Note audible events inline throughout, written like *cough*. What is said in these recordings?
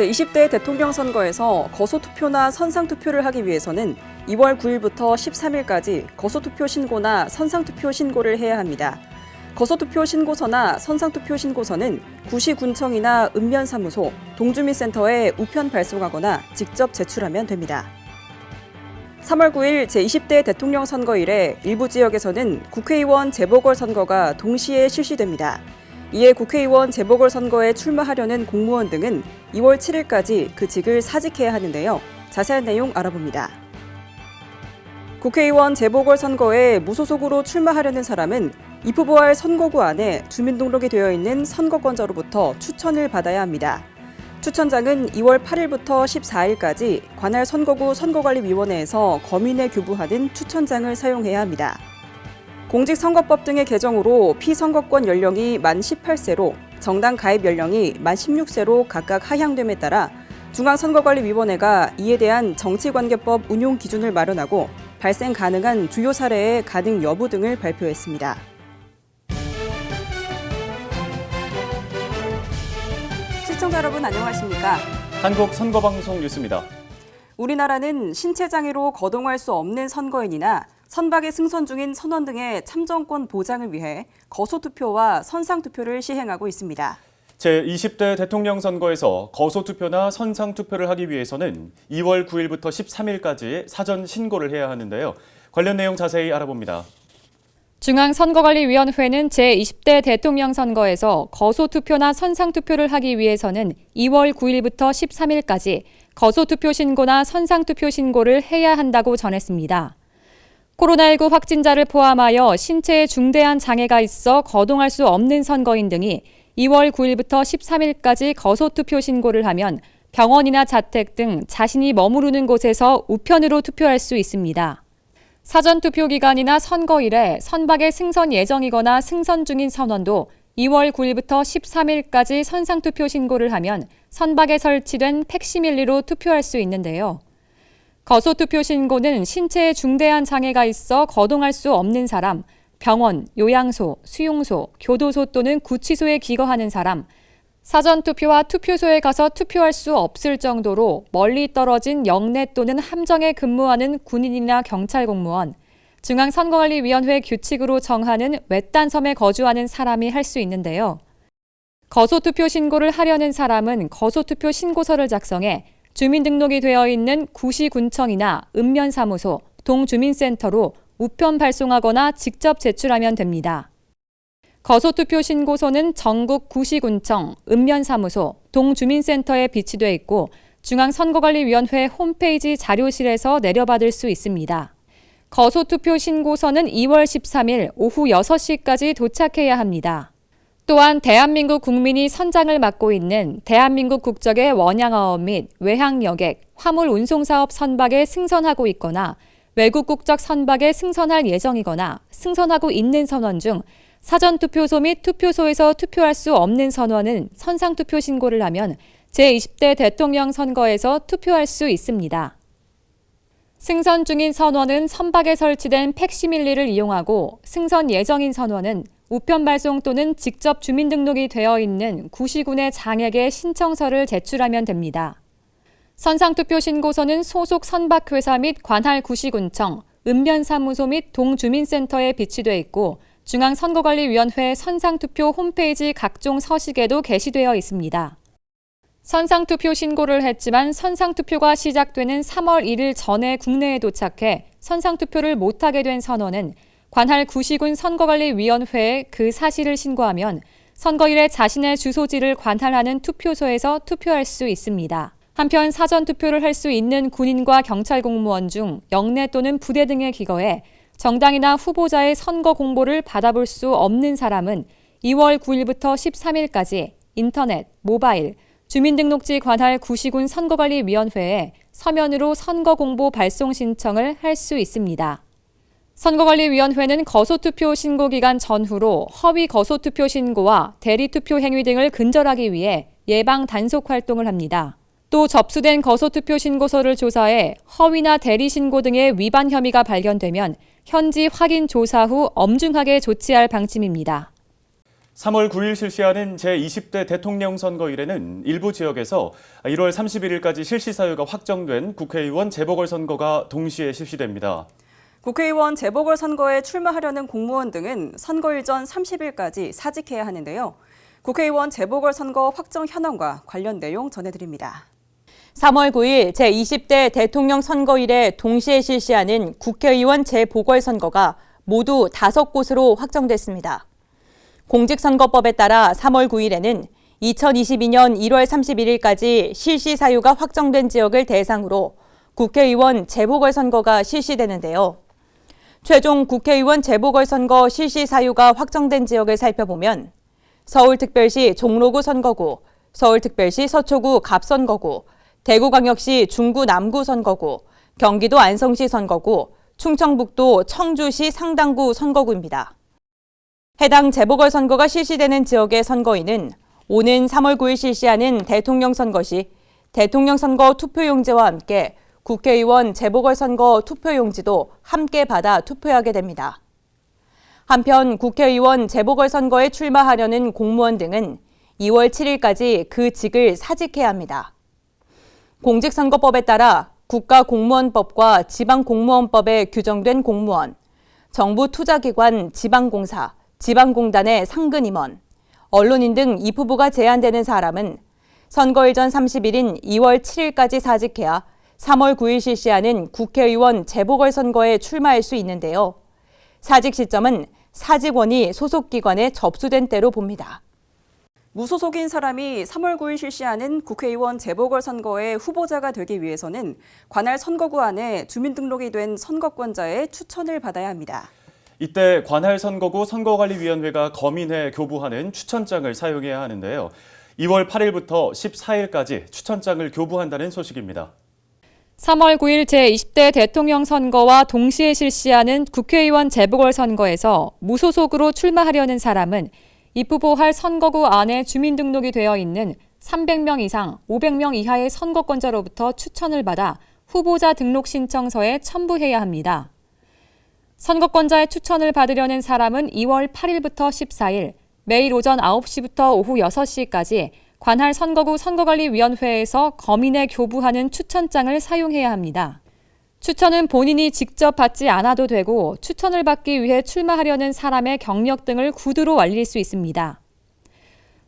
제20대 대통령 선거에서 거소투표나 선상투표를 하기 위해서는 2월 9일부터 13일까지 거소투표 신고나 선상투표 신고를 해야 합니다. 거소투표 신고서나 선상투표 신고서는 구시군청이나 읍면사무소, 동주민센터에 우편 발송하거나 직접 제출하면 됩니다. 3월 9일 제20대 대통령 선거일에 일부 지역에서는 국회의원 재보궐선거가 동시에 실시됩니다. 이에 국회의원 재보궐선거에 출마하려는 공무원 등은 2월 7일까지 그 직을 사직해야 하는데요. 자세한 내용 알아봅니다. 국회의원 재보궐선거에 무소속으로 출마하려는 사람은 입후보할 선거구 안에 주민등록이 되어 있는 선거권자로부터 추천을 받아야 합니다. 추천장은 2월 8일부터 14일까지 관할 선거구 선거관리위원회에서 검인에 교부하는 추천장을 사용해야 합니다. 공직선거법 등의 개정으로 피선거권 연령이 만 18세로 정당 가입 연령이 만 16세로 각각 하향됨에 따라 중앙선거관리위원회가 이에 대한 정치관계법 운용 기준을 마련하고 발생 가능한 주요 사례의 가능 여부 등을 발표했습니다. 시청자 여러분 안녕하십니까? 한국 선거방송 뉴스입니다. 우리나라는 신체 장애로 거동할 수 없는 선거인이나 선박에 승선 중인 선원 등의 참정권 보장을 위해 거소투표와 선상투표를 시행하고 있습니다. 제20대 대통령 선거에서 거소투표나 선상투표를 하기 위해서는 2월 9일부터 13일까지 사전 신고를 해야 하는데요. 관련 내용 자세히 알아봅니다. 중앙선거관리위원회는 제20대 대통령 선거에서 거소투표나 선상투표를 하기 위해서는 2월 9일부터 13일까지 거소투표 신고나 선상투표 신고를 해야 한다고 전했습니다. 코로나19 확진자를 포함하여 신체에 중대한 장애가 있어 거동할 수 없는 선거인 등이 2월 9일부터 13일까지 거소투표 신고를 하면 병원이나 자택 등 자신이 머무르는 곳에서 우편으로 투표할 수 있습니다. 사전투표 기간이나 선거일에 선박에 승선 예정이거나 승선 중인 선원도 2월 9일부터 13일까지 선상투표 신고를 하면 선박에 설치된 팩시밀리로 투표할 수 있는데요. 거소투표 신고는 신체에 중대한 장애가 있어 거동할 수 없는 사람, 병원, 요양소, 수용소, 교도소 또는 구치소에 기거하는 사람, 사전투표와 투표소에 가서 투표할 수 없을 정도로 멀리 떨어진 영내 또는 함정에 근무하는 군인이나 경찰 공무원, 중앙선거관리위원회 규칙으로 정하는 외딴 섬에 거주하는 사람이 할 수 있는데요. 거소투표 신고를 하려는 사람은 거소투표 신고서를 작성해 주민등록이 되어 있는 구시군청이나 읍면사무소, 동주민센터로 우편 발송하거나 직접 제출하면 됩니다. 거소투표 신고서는 전국 구시군청, 읍면사무소, 동주민센터에 비치돼 있고 중앙선거관리위원회 홈페이지 자료실에서 내려받을 수 있습니다. 거소투표 신고서는 2월 13일 오후 6시까지 도착해야 합니다. 또한 대한민국 국민이 선장을 맡고 있는 대한민국 국적의 원양어업 및 외항 여객, 화물 운송 사업 선박에 승선하고 있거나 외국 국적 선박에 승선할 예정이거나 승선하고 있는 선원 중 사전투표소 및 투표소에서 투표할 수 없는 선원은 선상투표 신고를 하면 제20대 대통령 선거에서 투표할 수 있습니다. 승선 중인 선원은 선박에 설치된 팩시밀리를 이용하고 승선 예정인 선원은 우편 발송 또는 직접 주민등록이 되어 있는 구시군의 장에게 신청서를 제출하면 됩니다. 선상투표 신고서는 소속 선박회사 및 관할 구시군청, 읍면사무소 및 동주민센터에 비치돼 있고 중앙선거관리위원회 선상투표 홈페이지 각종 서식에도 게시되어 있습니다. 선상투표 신고를 했지만 선상투표가 시작되는 3월 1일 전에 국내에 도착해 선상투표를 못하게 된 선원은 관할 구시군 선거관리위원회에 그 사실을 신고하면 선거일에 자신의 주소지를 관할하는 투표소에서 투표할 수 있습니다. 한편 사전 투표를 할 수 있는 군인과 경찰 공무원 중 영내 또는 부대 등의 기거에 정당이나 후보자의 선거 공보를 받아볼 수 없는 사람은 2월 9일부터 13일까지 인터넷, 모바일, 주민등록지 관할 구시군 선거관리위원회에 서면으로 선거 공보 발송 신청을 할 수 있습니다. 선거관리위원회는 거소투표 신고 기간 전후로 허위 거소투표 신고와 대리투표 행위 등을 근절하기 위해 예방 단속 활동을 합니다. 또 접수된 거소투표 신고서를 조사해 허위나 대리 신고 등의 위반 혐의가 발견되면 현지 확인 조사 후 엄중하게 조치할 방침입니다. 3월 9일 실시하는 제20대 대통령 선거 일에는 일부 지역에서 1월 31일까지 실시 사유가 확정된 국회의원 재보궐선거가 동시에 실시됩니다. 국회의원 재보궐선거에 출마하려는 공무원 등은 선거일 전 30일까지 사직해야 하는데요. 국회의원 재보궐선거 확정 현황과 관련 내용 전해드립니다. 3월 9일 제20대 대통령 선거일에 동시에 실시하는 국회의원 재보궐선거가 모두 5곳으로 확정됐습니다. 공직선거법에 따라 3월 9일에는 2022년 1월 31일까지 실시 사유가 확정된 지역을 대상으로 국회의원 재보궐선거가 실시되는데요. 최종 국회의원 재보궐선거 실시 사유가 확정된 지역을 살펴보면 서울특별시 종로구 선거구, 서울특별시 서초구 갑선거구, 대구광역시 중구 남구 선거구, 경기도 안성시 선거구, 충청북도 청주시 상당구 선거구입니다. 해당 재보궐선거가 실시되는 지역의 선거인은 오는 3월 9일 실시하는 대통령 선거 시 대통령 선거 투표용지와 함께 국회의원 재보궐선거 투표용지도 함께 받아 투표하게 됩니다. 한편 국회의원 재보궐선거에 출마하려는 공무원 등은 2월 7일까지 그 직을 사직해야 합니다. 공직선거법에 따라 국가공무원법과 지방공무원법에 규정된 공무원, 정부 투자기관 지방공사, 지방공단의 상근임원, 언론인 등이 후보가 제한되는 사람은 선거일 전 30일인 2월 7일까지 사직해야 3월 9일 실시하는 국회의원 재보궐선거에 출마할 수 있는데요. 사직 시점은 사직원이 소속기관에 접수된 때로 봅니다. 무소속인 사람이 3월 9일 실시하는 국회의원 재보궐선거의 후보자가 되기 위해서는 관할 선거구 안에 주민등록이 된 선거권자의 추천을 받아야 합니다. 이때 관할 선거구 선거관리위원회가 검인해 교부하는 추천장을 사용해야 하는데요. 2월 8일부터 14일까지 추천장을 교부한다는 소식입니다. 3월 9일 제20대 대통령 선거와 동시에 실시하는 국회의원 재보궐선거에서 무소속으로 출마하려는 사람은 입후보 할 선거구 안에 주민등록이 되어 있는 300명 이상 500명 이하의 선거권자로부터 추천을 받아 후보자 등록 신청서에 첨부해야 합니다. 선거권자의 추천을 받으려는 사람은 2월 8일부터 14일 매일 오전 9시부터 오후 6시까지 관할 선거구 선거관리위원회에서 검인에 교부하는 추천장을 사용해야 합니다. 추천은 본인이 직접 받지 않아도 되고 추천을 받기 위해 출마하려는 사람의 경력 등을 구두로 알릴 수 있습니다.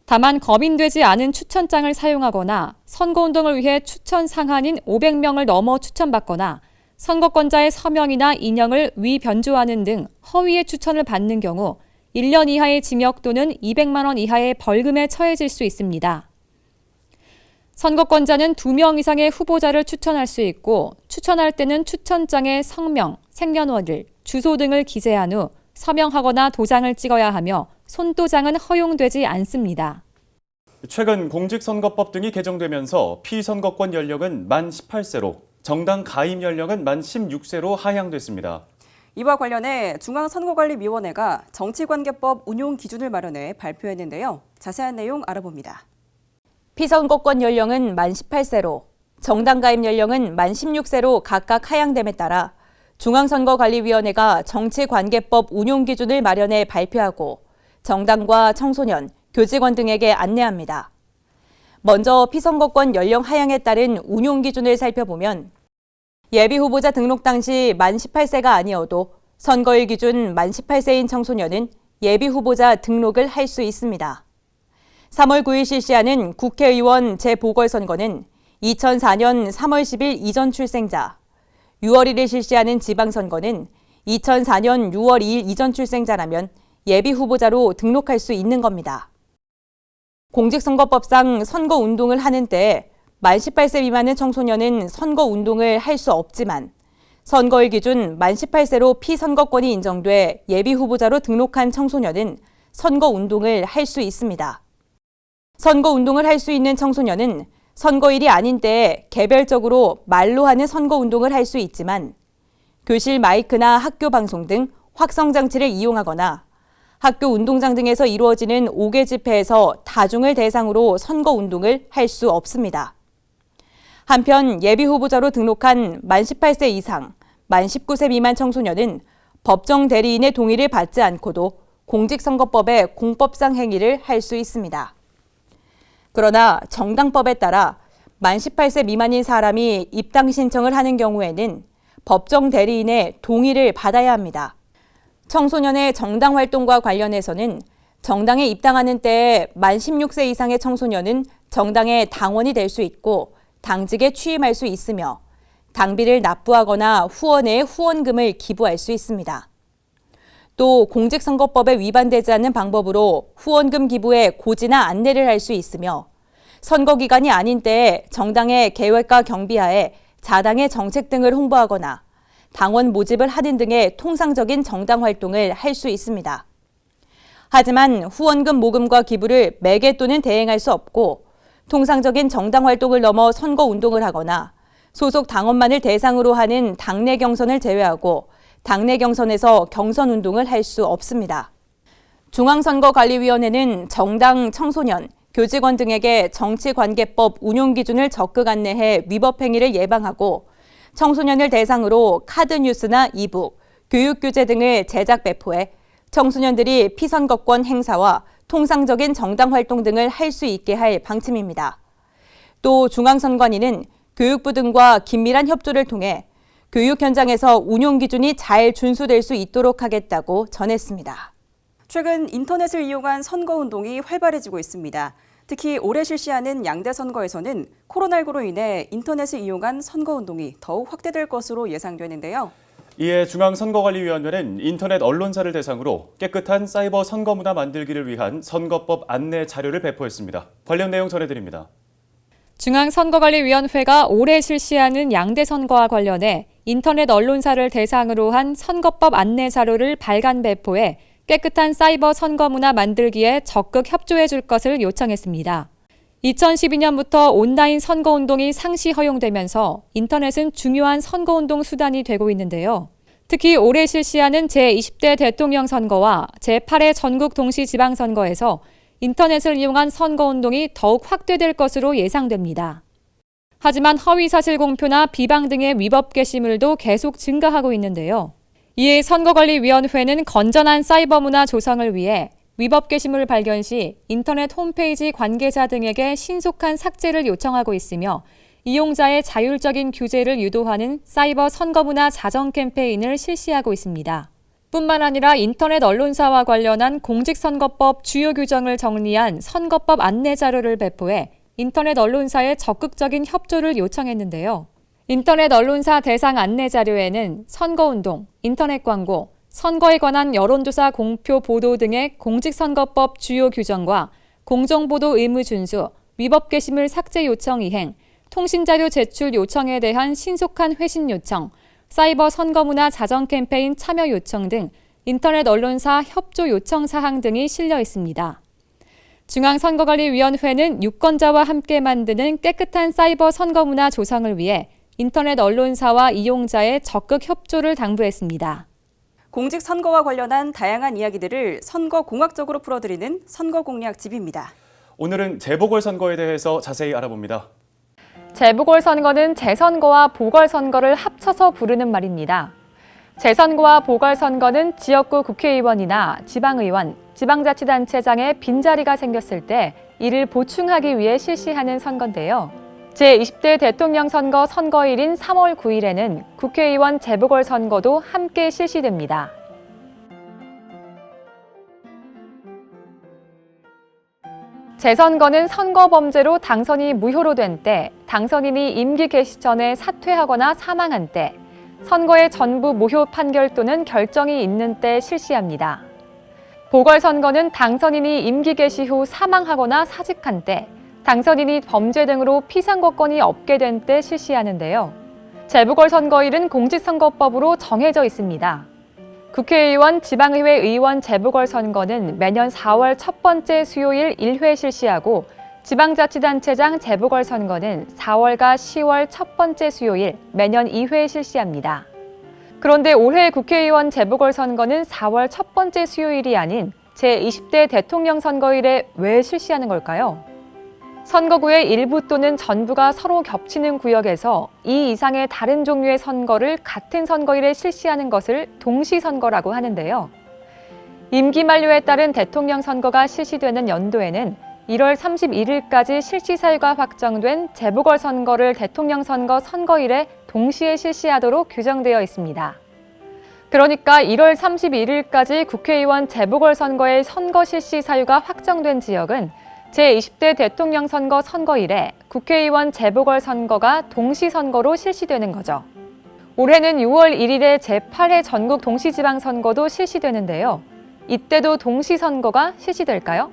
다만 검인되지 않은 추천장을 사용하거나 선거운동을 위해 추천 상한인 500명을 넘어 추천받거나 선거권자의 서명이나 인형을 위 변조하는 등 허위의 추천을 받는 경우 1년 이하의 징역 또는 200만 원 이하의 벌금에 처해질 수 있습니다. 선거권자는 2명 이상의 후보자를 추천할 수 있고 추천할 때는 추천장에 성명, 생년월일, 주소 등을 기재한 후 서명하거나 도장을 찍어야 하며 손도장은 허용되지 않습니다. 최근 공직선거법 등이 개정되면서 피선거권 연령은 만 18세로, 정당 가입 연령은 만 16세로 하향됐습니다. 이와 관련해 중앙선거관리위원회가 정치관계법 운용 기준을 마련해 발표했는데요. 자세한 내용 알아봅니다. 피선거권 연령은 만 18세로, 정당 가입 연령은 만 16세로 각각 하향됨에 따라 중앙선거관리위원회가 정치관계법 운용 기준을 마련해 발표하고 정당과 청소년, 교직원 등에게 안내합니다. 먼저 피선거권 연령 하향에 따른 운용 기준을 살펴보면 예비 후보자 등록 당시 만 18세가 아니어도 선거일 기준 만 18세인 청소년은 예비 후보자 등록을 할 수 있습니다. 3월 9일 실시하는 국회의원 재보궐선거는 2004년 3월 10일 이전 출생자, 6월 1일 실시하는 지방선거는 2004년 6월 2일 이전 출생자라면 예비 후보자로 등록할 수 있는 겁니다. 공직선거법상 선거 운동을 하는 때 만 18세 미만의 청소년은 선거 운동을 할 수 없지만 선거일 기준 만 18세로 피선거권이 인정돼 예비 후보자로 등록한 청소년은 선거 운동을 할 수 있습니다. 선거 운동을 할 수 있는 청소년은 선거일이 아닌 때에 개별적으로 말로 하는 선거 운동을 할 수 있지만 교실 마이크나 학교 방송 등 확성 장치를 이용하거나 학교 운동장 등에서 이루어지는 5개 집회에서 다중을 대상으로 선거 운동을 할 수 없습니다. 한편 예비 후보자로 등록한 만 18세 이상, 만 19세 미만 청소년은 법정 대리인의 동의를 받지 않고도 공직선거법의 공법상 행위를 할 수 있습니다. 그러나 정당법에 따라 만 18세 미만인 사람이 입당 신청을 하는 경우에는 법정 대리인의 동의를 받아야 합니다. 청소년의 정당 활동과 관련해서는 정당에 입당하는 때에 만 16세 이상의 청소년은 정당의 당원이 될 수 있고 당직에 취임할 수 있으며 당비를 납부하거나 후원에 후원금을 기부할 수 있습니다. 또 공직선거법에 위반되지 않는 방법으로 후원금 기부에 고지나 안내를 할 수 있으며 선거 기간이 아닌 때에 정당의 계획과 경비하에 자당의 정책 등을 홍보하거나 당원 모집을 하는 등의 통상적인 정당 활동을 할 수 있습니다. 하지만 후원금 모금과 기부를 매개 또는 대행할 수 없고 통상적인 정당 활동을 넘어 선거 운동을 하거나 소속 당원만을 대상으로 하는 당내 경선을 제외하고 당내 경선에서 경선 운동을 할 수 없습니다. 중앙선거관리위원회는 정당 청소년, 교직원 등에게 정치관계법 운용 기준을 적극 안내해 위법 행위를 예방하고 청소년을 대상으로 카드 뉴스나 이북, 교육 교재 등을 제작 배포해 청소년들이 피선거권 행사와 통상적인 정당 활동 등을 할 수 있게 할 방침입니다. 또 중앙선관위는 교육부 등과 긴밀한 협조를 통해 교육 현장에서 운용 기준이 잘 준수될 수 있도록 하겠다고 전했습니다. 최근 인터넷을 이용한 선거 운동이 활발해지고 있습니다. 특히 올해 실시하는 양대 선거에서는 코로나19로 인해 인터넷을 이용한 선거 운동이 더욱 확대될 것으로 예상되는데요. 이에 중앙선거관리위원회는 인터넷 언론사를 대상으로 깨끗한 사이버 선거 문화 만들기를 위한 선거법 안내 자료를 배포했습니다. 관련 내용 전해드립니다. 중앙선거관리위원회가 올해 실시하는 양대 선거와 관련해 인터넷 언론사를 대상으로 한 선거법 안내 자료를 발간 배포해 깨끗한 사이버 선거 문화 만들기에 적극 협조해 줄 것을 요청했습니다. 2012년부터 온라인 선거운동이 상시 허용되면서 인터넷은 중요한 선거운동 수단이 되고 있는데요. 특히 올해 실시하는 제20대 대통령 선거와 제8회 전국 동시 지방선거에서 인터넷을 이용한 선거운동이 더욱 확대될 것으로 예상됩니다. 하지만 허위사실 공표나 비방 등의 위법 게시물도 계속 증가하고 있는데요. 이에 선거관리위원회는 건전한 사이버 문화 조성을 위해 위법 게시물 발견 시 인터넷 홈페이지 관계자 등에게 신속한 삭제를 요청하고 있으며 이용자의 자율적인 규제를 유도하는 사이버 선거문화 자정 캠페인을 실시하고 있습니다. 뿐만 아니라 인터넷 언론사와 관련한 공직선거법 주요 규정을 정리한 선거법 안내 자료를 배포해 인터넷 언론사의 적극적인 협조를 요청했는데요. 인터넷 언론사 대상 안내 자료에는 선거운동, 인터넷 광고, 선거에 관한 여론조사 공표 보도 등의 공직선거법 주요 규정과 공정보도 의무 준수, 위법 게시물 삭제 요청 이행, 통신자료 제출 요청에 대한 신속한 회신 요청, 사이버 선거문화 자정 캠페인 참여 요청 등 인터넷 언론사 협조 요청 사항 등이 실려 있습니다. 중앙선거관리위원회는 유권자와 함께 만드는 깨끗한 사이버 선거문화 조성을 위해 인터넷 언론사와 이용자의 적극 협조를 당부했습니다. 공직 선거와 관련한 다양한 이야기들을 선거 공학적으로 풀어드리는 선거 공략 집입니다. 오늘은 재보궐 선거에 대해서 자세히 알아봅니다. 재보궐 선거는 재선거와 보궐 선거를 합쳐서 부르는 말입니다. 재선거와 보궐 선거는 지역구 국회의원이나 지방의원, 지방자치단체장의 빈자리가 생겼을 때 이를 보충하기 위해 실시하는 선거인데요. 제20대 대통령 선거 선거일인 3월 9일에는 국회의원 재보궐선거도 함께 실시됩니다. 재선거는 선거 범죄로 당선이 무효로 된 때, 당선인이 임기 개시 전에 사퇴하거나 사망한 때, 선거의 전부 무효 판결 또는 결정이 있는 때 실시합니다. 보궐선거는 당선인이 임기 개시 후 사망하거나 사직한 때, 당선인이 범죄 등으로 피선거권이 없게 된 때 실시하는데요. 재보궐선거일은 공직선거법으로 정해져 있습니다. 국회의원, 지방의회 의원 재보궐선거는 매년 4월 첫 번째 수요일 1회 실시하고 지방자치단체장 재보궐선거는 4월과 10월 첫 번째 수요일 매년 2회 실시합니다. 그런데 올해 국회의원 재보궐선거는 4월 첫 번째 수요일이 아닌 제20대 대통령 선거일에 왜 실시하는 걸까요? 선거구의 일부 또는 전부가 서로 겹치는 구역에서 이 이상의 다른 종류의 선거를 같은 선거일에 실시하는 것을 동시선거라고 하는데요. 임기 만료에 따른 대통령 선거가 실시되는 연도에는 1월 31일까지 실시 사유가 확정된 재보궐 선거를 대통령 선거 선거일에 동시에 실시하도록 규정되어 있습니다. 그러니까 1월 31일까지 국회의원 재보궐 선거의 선거 실시 사유가 확정된 지역은 제20대 대통령 선거 선거일에 국회의원 재보궐선거가 동시선거로 실시되는 거죠. 올해는 6월 1일에 제8회 전국 동시지방선거도 실시되는데요. 이때도 동시선거가 실시될까요?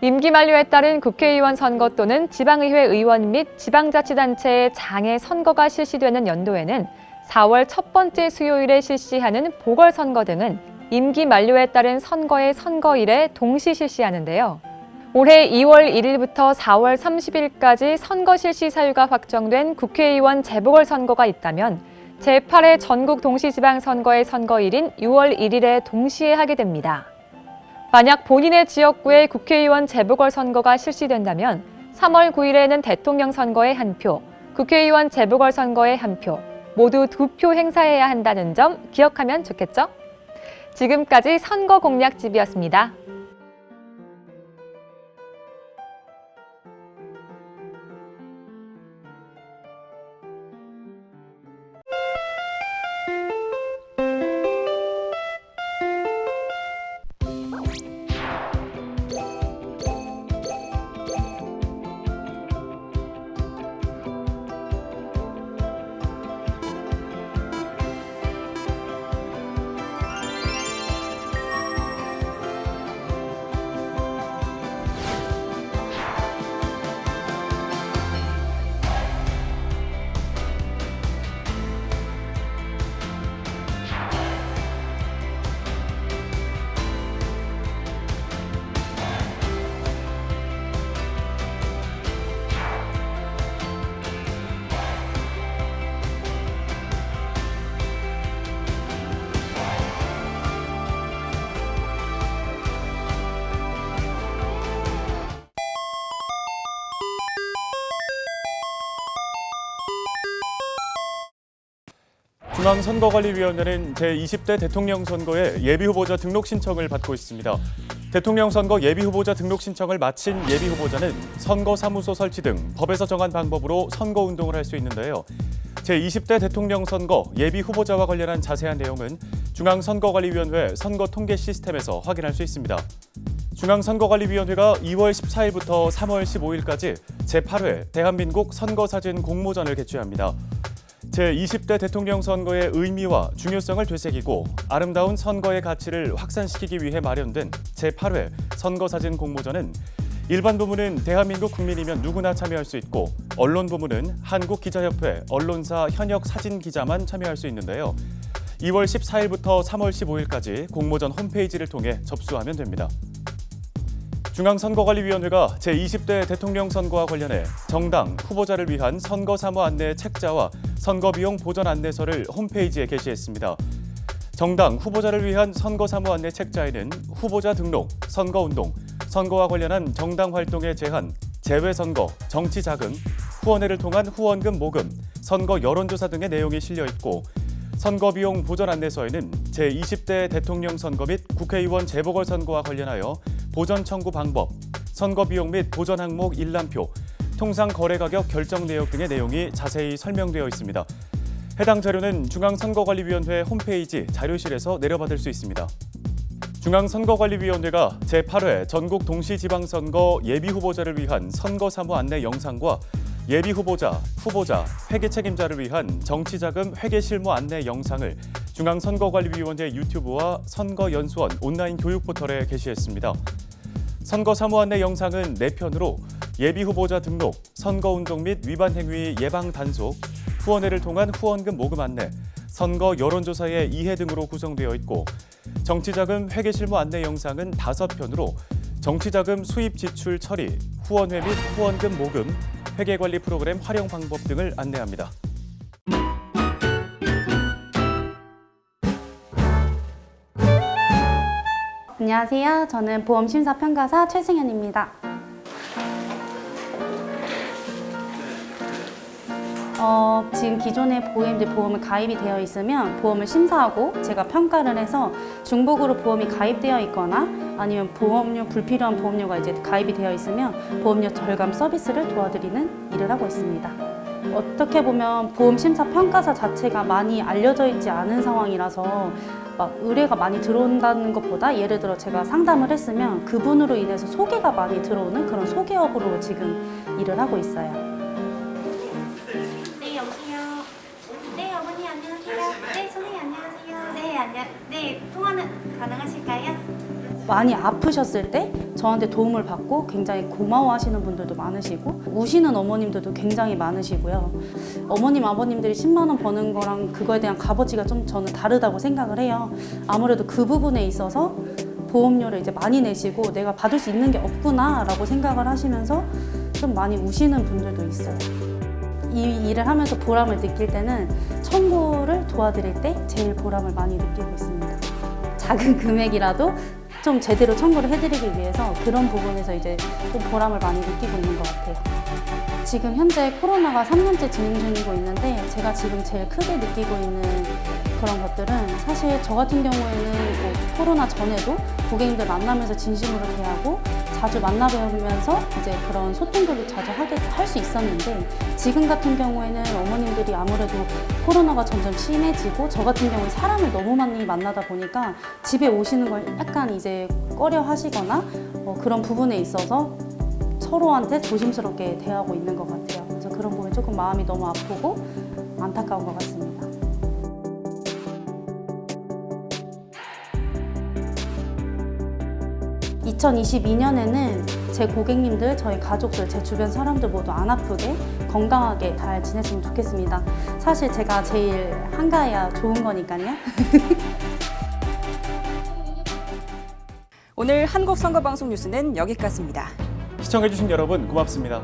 임기 만료에 따른 국회의원 선거 또는 지방의회 의원 및 지방자치단체의 장애 선거가 실시되는 연도에는 4월 첫 번째 수요일에 실시하는 보궐선거 등은 임기 만료에 따른 선거의 선거일에 동시 실시하는데요. 올해 2월 1일부터 4월 30일까지 선거 실시 사유가 확정된 국회의원 재보궐선거가 있다면 제8회 전국 동시지방선거의 선거일인 6월 1일에 동시에 하게 됩니다. 만약 본인의 지역구에 국회의원 재보궐선거가 실시된다면 3월 9일에는 대통령 선거에 한 표, 국회의원 재보궐선거에 한 표, 모두 두 표 행사해야 한다는 점 기억하면 좋겠죠? 지금까지 선거 공략집이었습니다. 중앙선거관리위원회는 제20대 대통령 선거에 예비후보자 등록 신청을 받고 있습니다. 대통령 선거 예비후보자 등록 신청을 마친 예비후보자는 선거사무소 설치 등 법에서 정한 방법으로 선거운동을 할 수 있는데요. 제20대 대통령 선거 예비후보자와 관련한 자세한 내용은 중앙선거관리위원회 선거통계 시스템에서 확인할 수 있습니다. 중앙선거관리위원회가 2월 14일부터 3월 15일까지 제8회 대한민국 선거사진 공모전을 개최합니다. 제20대 대통령 선거의 의미와 중요성을 되새기고 아름다운 선거의 가치를 확산시키기 위해 마련된 제8회 선거사진 공모전은 일반 부문은 대한민국 국민이면 누구나 참여할 수 있고 언론 부문은 한국기자협회 언론사 현역 사진 기자만 참여할 수 있는데요. 2월 14일부터 3월 15일까지 공모전 홈페이지를 통해 접수하면 됩니다. 중앙선거관리위원회가 제20대 대통령 선거와 관련해 정당 후보자를 위한 선거 사무 안내 책자와 선거 비용 보전 안내서를 홈페이지에 게시했습니다. 정당 후보자를 위한 선거 사무 안내 책자에는 후보자 등록, 선거 운동, 선거와 관련한 정당 활동의 제한, 재외 선거, 정치 자금, 후원회를 통한 후원금 모금, 선거 여론조사 등의 내용이 실려 있고 선거 비용 보전 안내서에는 제20대 대통령 선거 및 국회의원 재보궐 선거와 관련하여 보전 청구 방법, 선거 비용 및 보전 항목 일람표, 통상 거래 가격 결정 내역 등의 내용이 자세히 설명되어 있습니다. 해당 자료는 중앙선거관리위원회 홈페이지 자료실에서 내려받을 수 있습니다. 중앙선거관리위원회가 제8회 전국 동시지방선거 예비후보자를 위한 선거사무 안내 영상과 예비후보자, 후보자, 회계 책임자를 위한 정치자금 회계 실무 안내 영상을 중앙선거관리위원회 유튜브와 선거연수원 온라인 교육 포털에 게시했습니다. 선거 사무 안내 영상은 4편으로 예비 후보자 등록, 선거운동 및 위반 행위 예방 단속, 후원회를 통한 후원금 모금 안내, 선거 여론조사의 이해 등으로 구성되어 있고 정치자금 회계 실무 안내 영상은 5편으로 정치자금 수입 지출 처리, 후원회 및 후원금 모금, 회계관리 프로그램 활용 방법 등을 안내합니다. 안녕하세요. 저는 보험심사평가사 최승현입니다. 어, 지금 기존의 보험들 보험을 가입이 되어 있으면 보험을 심사하고 제가 평가를 해서 중복으로 보험이 가입되어 있거나 아니면 보험료 불필요한 보험료가 이제 가입이 되어 있으면 보험료 절감 서비스를 도와드리는 일을 하고 있습니다. 어떻게 보면 보험 심사 평가사 자체가 많이 알려져 있지 않은 상황이라서 막 의뢰가 많이 들어온다는 것보다 예를 들어 제가 상담을 했으면 그분으로 인해서 소개가 많이 들어오는 그런 소개업으로 지금 일을 하고 있어요. 네, 여보세요. 네, 어머니 안녕하세요. 네, 선생님 안녕하세요. 네, 안녕. 네, 통화는 가능하실까요? 많이 아프셨을 때 저한테 도움을 받고 굉장히 고마워하시는 분들도 많으시고 우시는 어머님들도 굉장히 많으시고요. 어머님 아버님들이 10만 원 버는 거랑 그거에 대한 값어치가 좀 저는 다르다고 생각을 해요. 아무래도 그 부분에 있어서 보험료를 이제 많이 내시고 내가 받을 수 있는 게 없구나라고 생각을 하시면서 좀 많이 우시는 분들도 있어요. 이 일을 하면서 보람을 느낄 때는 청구를 도와드릴 때 제일 보람을 많이 느끼고 있습니다. 작은 금액이라도 좀 제대로 청구를 해드리기 위해서 그런 부분에서 이제 좀 보람을 많이 느끼고 있는 것 같아요. 지금 현재 코로나가 3년째 진행 중이고 있는데 제가 지금 제일 크게 느끼고 있는 그런 것들은 사실 저 같은 경우에는 뭐 코로나 전에도 고객님들 만나면서 진심으로 대하고 자주 만나뵈면서 이제 그런 소통들도 자주 하게 할 수 있었는데 지금 같은 경우에는 어머님들이 아무래도 코로나가 점점 심해지고 저 같은 경우에 사람을 너무 많이 만나다 보니까 집에 오시는 걸 약간 이제 꺼려 하시거나 어, 그런 부분에 있어서 서로한테 조심스럽게 대하고 있는 것 같아요. 그래서 그런 부분이 조금 마음이 너무 아프고 안타까운 것 같습니다. (2022년에는) 제 고객님들, 저희 가족들, 제 주변 사람들 모두 안 아프게 건강하게 잘 지냈으면 좋겠습니다. 사실 제가 제일 한가해야 좋은 거니까요. *laughs* 오늘 한국선거방송 뉴스는 여기까지입니다. 시청해주신 여러분 고맙습니다.